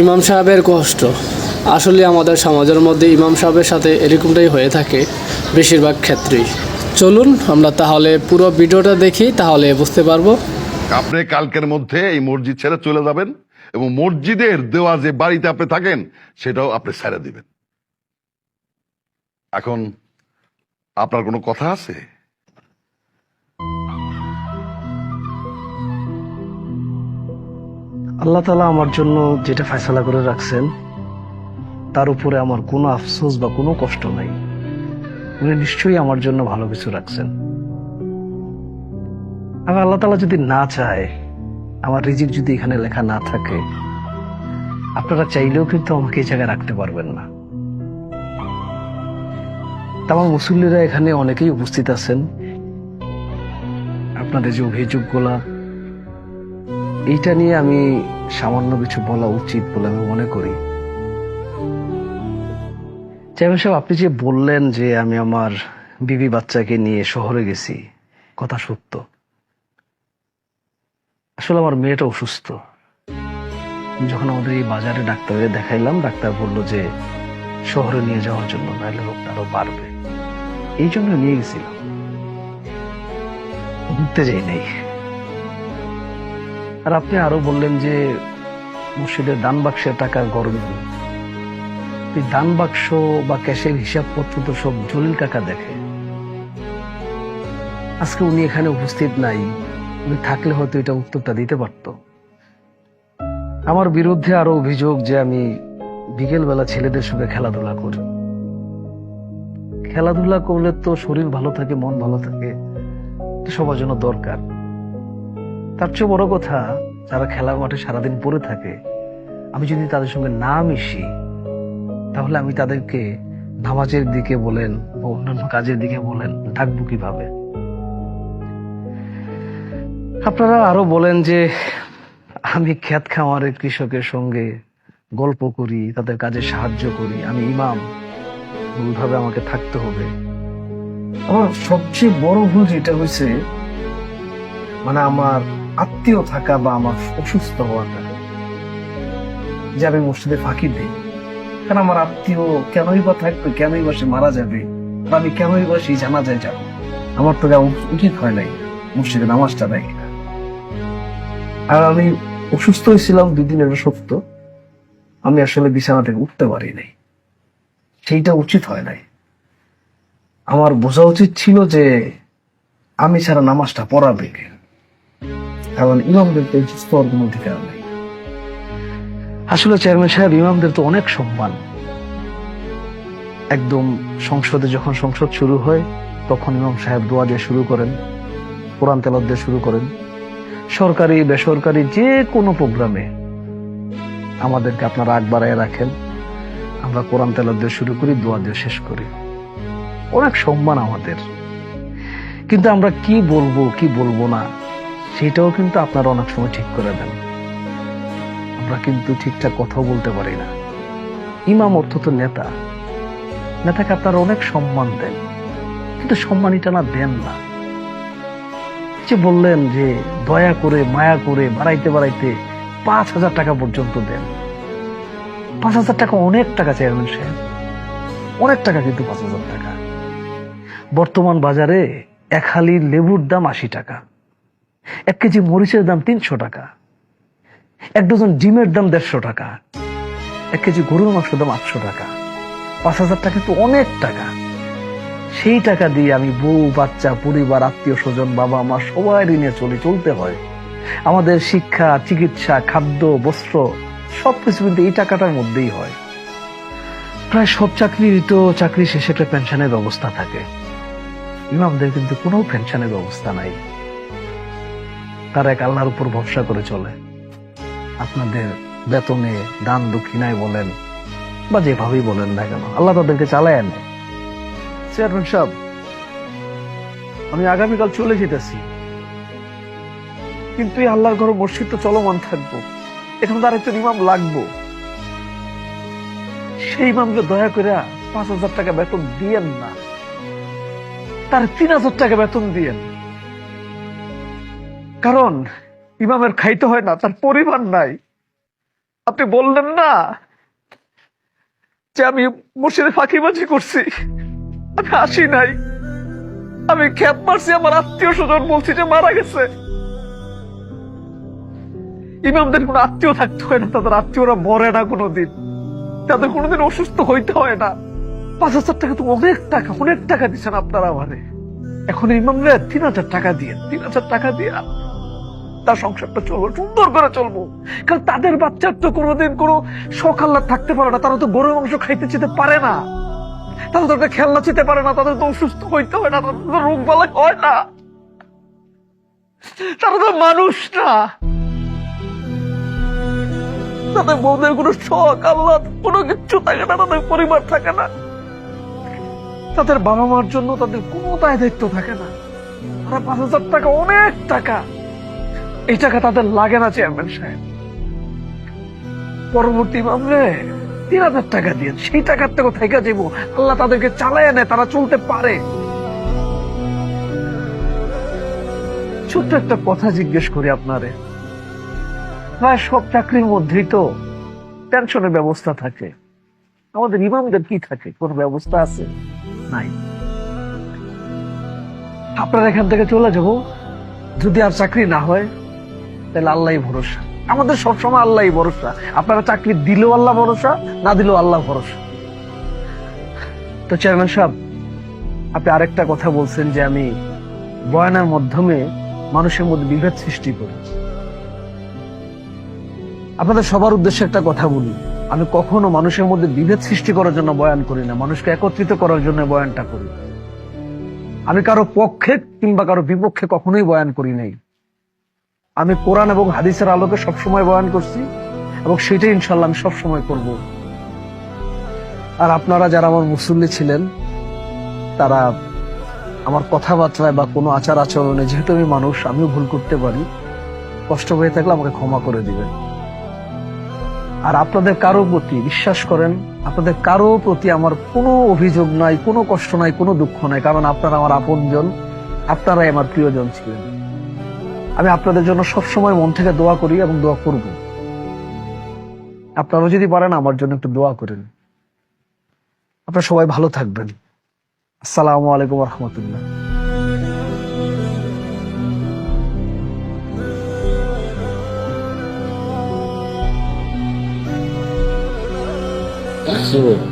ইমাম সাহেবের কষ্ট। আসলে আমাদের সমাজের মধ্যে ইমাম সাহেবের সাথে এরকমটাই হয়ে থাকে বেশিরভাগ ক্ষেত্রেই। চলুন, আমরা তাহলে পুরো ভিডিওটা দেখি, তাহলে বুঝতে পারব। আপনি কালকের মধ্যে এই মসজিদ ছেড়ে চলে যাবেন এবং মসজিদের দেওয়া যে বাড়িতে আপনি থাকেন, সেটাও আপনি ছেড়ে দিবেন। এখন আপনার কোনো কথা আছে? আল্লাহ তালা আমার জন্য যেটা ফয়সালা করে রাখছেন, তার উপরে আমার কোনো আফসোস বা কোনো কষ্ট নাই। উনি নিশ্চয়ই আমার জন্য ভালো কিছু রাখছেন। আর আল্লাহ তালা যদি না চায়, আমার রিজিক যদি এখানে লেখা না থাকে, আপনারা চাইলেও কিন্তু আমাকে এই জায়গায় রাখতে পারবেন না। তামাম মুসল্লিরা এখানে অনেকেই উপস্থিত আছেন। আপনাদের যে অভিযোগগুলা এইটা নিয়ে আমি সামান্য কিছু বলা উচিত বলে আমি মনে করি। চেয়ারম্যান সাহেব, আপনি যে বললেন যে আমি আমার বিবি বাচ্চাকে নিয়ে শহরে গেছি, কথা সত্য। আসলে আমার মেয়েটা অসুস্থ। যখন আমাদের এই বাজারে ডাক্তারের দেখাইলাম, ডাক্তার বলল যে শহরে নিয়ে যাওয়ার জন্য নাহলে রোগটা আরও বাড়বে। এই জন্য নিয়ে গেছিলাম। ঘুরতে যাই নাই। আর আপনি আরও বললেন যে মসজিদের দান বাক্সের টাকা গরম দান বাক্স বা ক্যাশের হিসাবপত্র তো সব জলিল কাকা দেখে। আজকে উনি এখানে উপস্থিত নাই, উনি থাকলে হয়তো এটা উত্তরটা দিতে পারত। আমার বিরুদ্ধে আরও অভিযোগ যে আমি বিকেল বেলা ছেলেদের সঙ্গে খেলাধুলা করি। খেলাধুলা করলে তো শরীর ভালো থাকে, মন ভালো থাকে সবার জন্য দরকার। তার চেয়ে বড় কথা, যারা খেলা মাঠে সারাদিন পড়ে থাকে, আমি যদি তাদের সঙ্গে না মিশি, তাহলে আমি তাদেরকে নামাজের দিকে বলেন বা অন্যান্য কাজের দিকে বলেন ডাকবো কীভাবে? আপনারা আরও বলেন যে, আমি খ্যাত খামারের কৃষকের সঙ্গে গল্প করি, তাদের কাজে সাহায্য করি, আমি ইমাম ওইভাবে আমাকে থাকতে হবে। আমার সবচেয়ে বড় ভুল যেটা হয়েছে মানে আমার আত্মীয় থাকা বা আমার অসুস্থ হওয়াটা যে আমি মসজিদে ফাঁকি দিই, কারণ আমার আত্মীয় কেনই বা থাকবে, কেনই বা সে মারা যাবে, বা আমি কেনই বা সেই জানা যায় যাব, আমার তো যাওয়া উচিত হয় নাই মসজিদে নামাজটা দেয় আর আমি অসুস্থ হয়েছিলাম দুই দিন এটা সত্য আমি আসলে বিছানা থেকে উঠতে পারি নাই। সেইটা উচিত হয় নাই। আমার বোঝা উচিত ছিল যে, আমি ছাড়া নামাজটা পড়াবে? কারণ ইমামদের তো স্তর কোনো অধিকার নেই। আসলে চেয়ারম্যান সাহেব, ইমামদের তো অনেক সম্মান। একদম সংসদে যখন সংসদ শুরু হয়, তখন ইমাম সাহেব দোয়া দিয়ে শুরু করেন, কোরআন তেলাত দিয়ে শুরু করেন। সরকারি, বেসরকারি যে কোনো প্রোগ্রামে আমাদেরকে আপনারা আগ বাড়ায় রাখেন। আমরা কোরআন তেলাত দিয়ে শুরু করি, দোয়া দিয়ে শেষ করি। অনেক সম্মান আমাদের। কিন্তু আমরা কি বলব কি বলব না? সেটাও কিন্তু আপনারা অনেক সময় ঠিক করে দেন। আমরা কিন্তু ঠিকঠাক কথাও বলতে পারি না। ইমাম অর্থ তো নেতা। নেতাকে আপনারা অনেক সম্মান দেন। কিন্তু সম্মান সম্মানিটা না দেন না। যে বললেন যে দয়া করে, মায়া করে, বাড়াইতে বাড়াইতে পাঁচ হাজার টাকা পর্যন্ত দেন। পাঁচ হাজার টাকা অনেক টাকা, চেয়ারম্যান সাহেব। অনেক টাকা কিন্তু পাঁচ হাজার টাকা। বর্তমান বাজারে এক হালি লেবুর দাম আশি টাকা। এক কেজি মরিচের দাম তিনশো টাকা। এক ডজন ডিমের দাম দেড়শো টাকা। এক কেজি গরুর মাংসের দাম আটশো টাকা। পাঁচ হাজার টাকা তো অনেক টাকা। সেই টাকা দিয়ে আমি বউ, বাচ্চা, পরিবার, আত্মীয় স্বজন, বাবা মা সবাই নিয়ে চলে, চলতে হয়। আমাদের শিক্ষা, চিকিৎসা, খাদ্য, বস্ত্র, সবকিছু কিন্তু এই টাকাটার মধ্যেই হয়। প্রায় সব চাকরির তো চাকরি শেষে একটা পেনশনের ব্যবস্থা থাকে। ইমামদের কিন্তু কোনো পেনশনের ব্যবস্থা নাই। তারা এক আল্লাহর উপর ভরসা করে চলে। আপনাদের বেতনে দান দক্ষিণায় বলেন বা যেভাবেই বলেন না কেন, আল্লাহ তাদেরকে চালায় আনে চেয়ারম্যান সাহেব, আমি আগামীকাল চলে যেতেছি। কিন্তু এই আল্লাহর ঘর মসজিদ তো চলমান থাকব। এখানে তার একজন ইমাম লাগবো। সেই ইমামকে দয়া করে পাঁচ হাজার টাকা বেতন দিয়েন না। তার তিন হাজার টাকা বেতন দিয়েন। কারণ ইমামের খাইতে হয় না, তার পরিবার নাই। আপনি বললেন না যে আমি মসজিদে ফাঁকিবাজি করছি। আমি আসি নাই। আমি খ্যাপ মারছি, আমার আত্মীয় স্বজন বলছি যে মারা গেছে। ইমামদের কোনো আত্মীয় থাকতে হয় না, তাদের আত্মীয়রা মরে না কোনোদিন। তাদের কোনোদিন অসুস্থ হইতে হয় না। পাঁচ হাজার টাকা তো অনেক টাকা অনেক টাকা দিচ্ছেন আপনারা আমারে। এখন ইমামরা তিন হাজার টাকা দিয়ে, তিন হাজার টাকা দিয়ে তার সংসারটা চলবো, সুন্দর করে চলবো। কারণ তাদের বাচ্চার তো কোনোদিন কোনো সকাল্লা থাকতে পারে না, তারা তো গরুর মাংস খাইতে যেতে পারে না। তারা তো খেলনা চেতে পারে না, তাদের তো অসুস্থ হইতে হয় না, তাদের তো রোগ বালাই হয় না। তারা তো মানুষ না। তাদের বউদের কোনো শখ আল্লাহ কোনো কিচ্ছু থাকে না, তাদের পরিবার থাকে না। তাদের বাবা মার জন্য তাদের কোনো দায় দায়িত্ব থাকে না। তারা পাঁচ হাজার টাকা, অনেক টাকা। এই টাকা তাদের লাগে না, চেয়ারম্যান সাহেব। পরবর্তী মামলে তিন হাজার টাকা দিয়ে, সেই টাকার থেকে থেকে যাব আল্লাহ তাদেরকে চালায় নেয়, তারা চলতে পারে। ছোট্ট একটা কথা জিজ্ঞেস করি আপনারে। প্রায় সব চাকরির মধ্যেই তো পেনশনের ব্যবস্থা থাকে। আমাদের ইমামদের কি থাকে? কোন ব্যবস্থা আছে? নাই। আপনারা এখান থেকে চলে যাব। যদি আর চাকরি না হয় তাহলে আল্লাহ ভরসা। আমাদের সবসময় আল্লাহ ভরসা। আপনারা চাকরি দিলেও আল্লাহ ভরসা, না দিলেও আল্লাহ ভরসা। তো চেয়ারম্যান সাহেব, আপনি আরেকটা কথা বলছেন যে আমি বয়ানের মাধ্যমে মানুষের মধ্যে বিভেদ সৃষ্টি করি আপনাদের সবার উদ্দেশ্যে একটা কথা বলি। আমি কখনো মানুষের মধ্যে বিভেদ সৃষ্টি করার জন্য বয়ান করি না। মানুষকে একত্রিত করার জন্য বয়ানটা করি। আমি কারও পক্ষে কিংবা কারও বিপক্ষে কখনোই বয়ান করি নাই। আমি কোরআন এবং হাদিসের আলোকে সবসময় বয়ান করছি এবং সেটাই ইনশাল্লাহ আমি সবসময় করব। আর আপনারা যারা আমার মুসল্লি ছিলেন, তারা আমার কথাবার্তায় বা কোনো আচার আচরণে, যেহেতু আমি মানুষ, আমিও ভুল করতে পারি, কষ্ট হয়ে থাকলে আমাকে ক্ষমা করে দিবেন। আর আপনাদের কারও প্রতি, বিশ্বাস করেন, আপনাদের কারও প্রতি আমার কোনো অভিযোগ নাই, কোনো কষ্ট নাই, কোনো দুঃখ নাই, কারণ আপনারা আমার আপনজন, আপনারাই আমার প্রিয়জন ছিলেন। আমি আপনাদের জন্য সবসময় মন থেকে দোয়া করি এবং দোয়া করব। আপনারাও যদি পারেন আমার জন্য একটু দোয়া করেন। আপনারা সবাই ভালো থাকবেন। আসসালামু আলাইকুম রহমতুল্লাহ আসলে